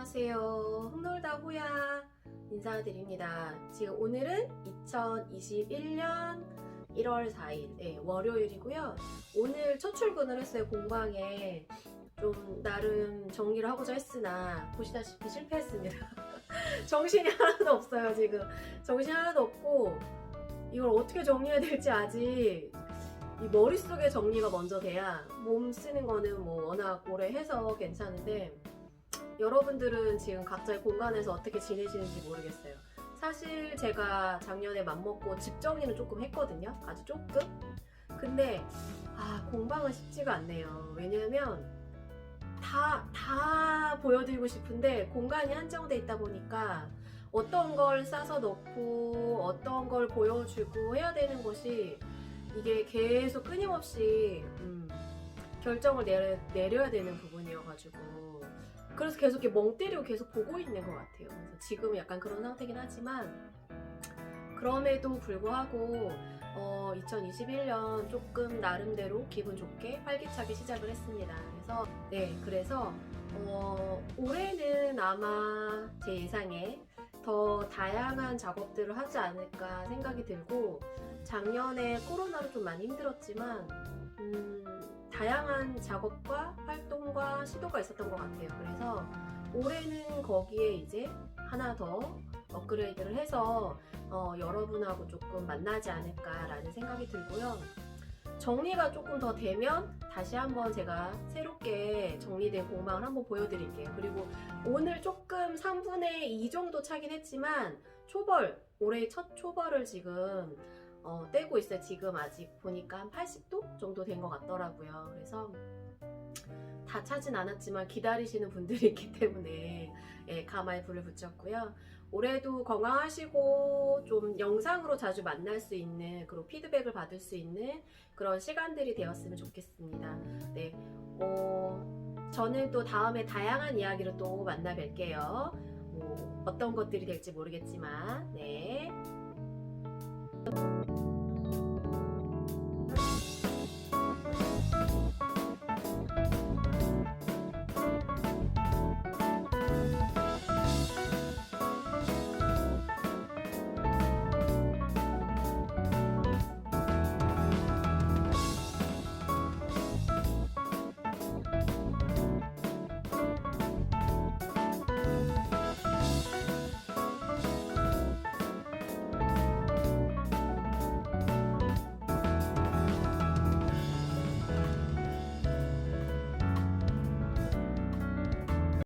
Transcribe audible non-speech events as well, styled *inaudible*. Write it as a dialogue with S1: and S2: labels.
S1: 안녕하세요. 흑놀다 호야 인사드립니다. 지금 오늘은 2021년 1월 4일 네, 월요일이고요. 오늘 첫 출근을 했어요 공방에 좀 나름 정리를 하고자 했으나 보시다시피 실패했습니다. *laughs* 정신이 하나도 없어요 지금 정신이 하나도 없고 이걸 어떻게 정리해야 될지 아직 이 머릿속에 정리가 먼저 돼야 몸 쓰는 거는 뭐 워낙 오래 해서 괜찮은데 여러분들은 지금 각자의 공간에서 어떻게 지내시는지 모르겠어요. 사실 제가 작년에 맘먹고 집 정리는 조금 했거든요. 아주 조금. 근데 아 공방은 쉽지가 않네요. 왜냐면 다, 다 보여드리고 싶은데 공간이 한정돼 있다 보니까 어떤 걸 싸서 넣고 어떤 걸 보여주고 해야 되는 것이 이게 계속 끊임없이 음, 결정을 내려, 내려야 되는 부분이어가지고 그래서 계속 이렇게 멍 때리고 계속 보고 있는 것 같아요. 그래서 지금은 약간 그런 상태긴 하지만 그럼에도 불구하고 어, 2021년 조금 나름대로 기분 좋게 활기차게 시작을 했습니다. 그래서 네, 그래서 어, 올해는 아마 제 예상에 더 다양한 작업들을 하지 않을까 생각이 들고 작년에 코로나로 좀 많이 힘들었지만 음, 다양한 작업과 활동과 시도가 있었던 것 같아요. 그래서 올해는 거기에 이제 하나 더 업그레이드를 해서 어, 여러분하고 조금 만나지 않을까라는 생각이 들고요. 정리가 조금 더 되면 다시 한번 제가 새롭게 정리된 공방을 한번 보여드릴게요. 그리고 오늘 조금 3분의 2 정도 차긴 했지만 초벌, 올해 첫 초벌을 지금 어, 떼고 있어요. 지금 아직 보니까 한 80도 정도 된 것 같더라고요. 그래서 다 차진 않았지만 기다리시는 분들이 있기 때문에 예, 가마에 불을 붙였고요. 올해도 건강하시고 좀 영상으로 자주 만날 수 있는 그리고 피드백을 받을 수 있는 그런 시간들이 되었으면 좋겠습니다. 네, 어, 저는 또 다음에 다양한 이야기로 또 만나 뵐게요. 뭐, 어떤 것들이 될지 모르겠지만, 네.